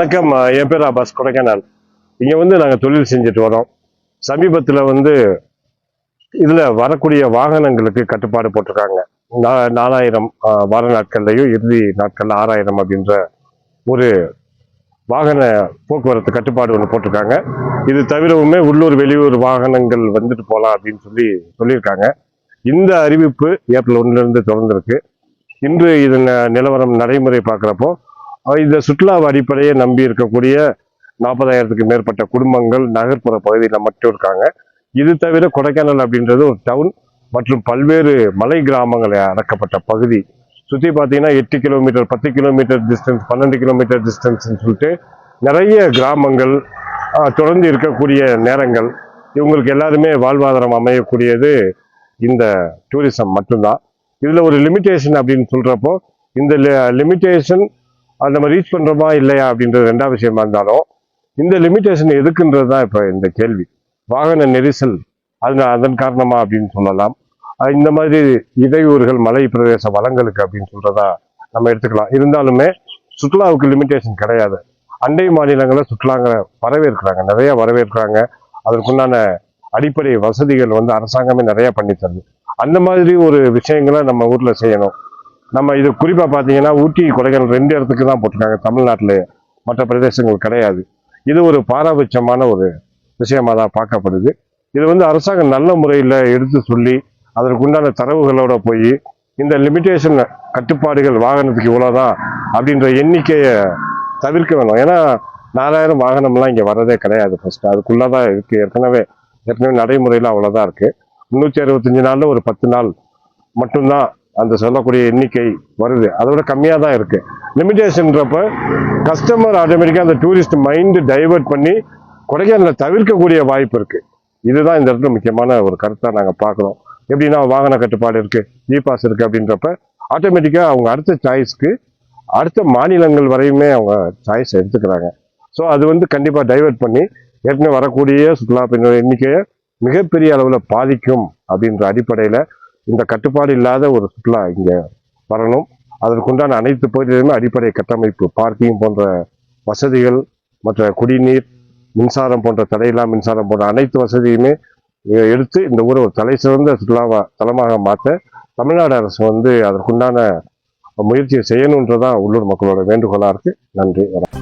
வணக்கம் என் பேர் அபாஸ் கொடைக்கானல். இங்கே வந்து நாங்கள் தொழில் செஞ்சுட்டு வரோம். சமீபத்தில் வந்து இதில் வரக்கூடிய வாகனங்களுக்கு கட்டுப்பாடு போட்டிருக்காங்க. நா- நாலாயிரம் வார நாட்கள்லையும் இறுதி நாட்கள் ஆறாயிரம் அப்படின்ற ஒரு வாகன போக்குவரத்து கட்டுப்பாடு ஒன்று போட்டிருக்காங்க. இது தவிரவுமே உள்ளூர் வெளியூர் வாகனங்கள் வந்துட்டு போகலாம் அப்படின்னு சொல்லி சொல்லியிருக்காங்க. இந்த அறிவிப்பு ஏப்ரல் ஒன்றுலேருந்து தொடர்ந்துருக்கு. இன்று இதன் நிலவரம் நடைமுறை பார்க்குறப்போ இந்த சுற்றுலா அடிப்படையை நம்பி இருக்கக்கூடிய நாற்பதாயிரத்துக்கு மேற்பட்ட குடும்பங்கள் நகர்ப்புற பகுதியில் மட்டும் இருக்காங்க. இது தவிர கொடைக்கானல் அப்படின்றது ஒரு டவுன் மற்றும் பல்வேறு மலை கிராமங்களை அடக்கப்பட்ட பகுதி. சுற்றி பார்த்தீங்கன்னா எட்டு கிலோமீட்டர் பத்து கிலோமீட்டர் டிஸ்டன்ஸ் பன்னெண்டு கிலோமீட்டர் டிஸ்டன்ஸ்னு சொல்லிட்டு நிறைய கிராமங்கள் தொடர்ந்து இருக்கக்கூடிய நேரங்கள். இவங்களுக்கு எல்லாருமே வாழ்வாதாரம் அமையக்கூடியது இந்த டூரிசம் மட்டும்தான். இதில் ஒரு லிமிட்டேஷன் அப்படின்னு சொல்கிறப்போ இந்த லிமிட்டேஷன் அது நம்ம ரீச் பண்ணுறோமா இல்லையா அப்படின்றது ரெண்டாவது விஷயமா இருந்தாலும் இந்த லிமிட்டேஷன் எதுக்குன்றது தான் இப்போ இந்த கேள்வி. வாகன நெரிசல் அது அதன் காரணமா அப்படின்னு சொல்லலாம். இந்த மாதிரி இடையூறுகள் மலை பிரதேச வளங்களுக்கு அப்படின்னு சொல்றதா நம்ம எடுத்துக்கலாம். இருந்தாலுமே சுற்றுலாவுக்கு லிமிட்டேஷன் கிடையாது. அண்டை மாநிலங்களில் சுற்றுலாங்க வரவேற்கிறாங்க. நிறைய வரவேற்கிறாங்க. அதற்குண்டான அடிப்படை வசதிகள் வந்து அரசாங்கமே நிறைய பண்ணி தருது. அந்த மாதிரி ஒரு விஷயங்களை நம்ம ஊர்ல செய்யணும். நம்ம இது குறிப்பாக பார்த்தீங்கன்னா ஊட்டி கொடைக்கானல் ரெண்டு இடத்துக்கு தான் போட்டிருக்காங்க. தமிழ்நாட்டில் மற்ற பிரதேசங்கள் கிடையாது. இது ஒரு பாரபட்சமான ஒரு விஷயமாக தான் பார்க்கப்படுது. இது வந்து அரசாங்கம் நல்ல முறையில் எடுத்து சொல்லி அதற்குண்டான தரவுகளோட போய் இந்த லிமிட்டேஷன் கட்டுப்பாடுகள் வாகனத்துக்கு இவ்வளோதான் அப்படின்ற எண்ணிக்கையை தவிர்க்க வேணும். ஏன்னா நாலாயிரம் வாகனம்லாம் இங்கே வர்றதே கிடையாது ஃபஸ்ட்டு அதுக்குள்ளே தான் இருக்குது ஏற்கனவே ஏற்கனவே நடைமுறையில் அவ்வளோதான் இருக்குது முந்நூற்றி அறுபத்தஞ்சு நாளில் ஒரு பத்து நாள் மட்டும்தான் அந்த சொல்லக்கூடிய எண்ணிக்கை வருது. அதோட கம்மியாக தான் இருக்கு. லிமிடேஷன்றப்ப கஸ்டமர் ஆட்டோமேட்டிக்காக அந்த டூரிஸ்ட் மைண்டு டைவர்ட் பண்ணி கொடைக்கானலில் தவிர்க்கக்கூடிய வாய்ப்பு இருக்கு. இதுதான் இந்த இடத்துல முக்கியமான ஒரு கருத்தாக நாங்கள் பார்க்குறோம். எப்படின்னா வாகன கட்டுப்பாடு இருக்குது இ பாஸ் இருக்குது அப்படின்றப்ப ஆட்டோமேட்டிக்காக அவங்க அடுத்த சாய்ஸ்க்கு அடுத்த மாநிலங்கள் வரையுமே அவங்க சாய்ஸ் எடுத்துக்கிறாங்க. ஸோ அது வந்து கண்டிப்பாக டைவர்ட் பண்ணி ஏற்கனவே வரக்கூடிய சுற்றுலா பயணிகள் எண்ணிக்கையை மிகப்பெரிய அளவில் பாதிக்கும் அப்படின்ற அடிப்படையில் இந்த கட்டுப்பாடு இல்லாத ஒரு சுற்றுலா இங்கே வரணும். அதற்குண்டான அனைத்து பகுதிகளிலுமே அடிப்படை கட்டமைப்பு பார்க்கிங் போன்ற வசதிகள் மற்ற குடிநீர் மின்சாரம் போன்ற தடையில்லா மின்சாரம் போன்ற அனைத்து வசதியுமே எடுத்து இந்த ஊரை ஒரு தலை சிறந்த சுற்றுலாவா தலமாக மாற்ற தமிழ்நாடு அரசு வந்து அதற்குண்டான முயற்சியை செய்யணுன்றதான் உள்ளூர் மக்களோட வேண்டுகோளாக இருக்குது நன்றி வணக்கம்.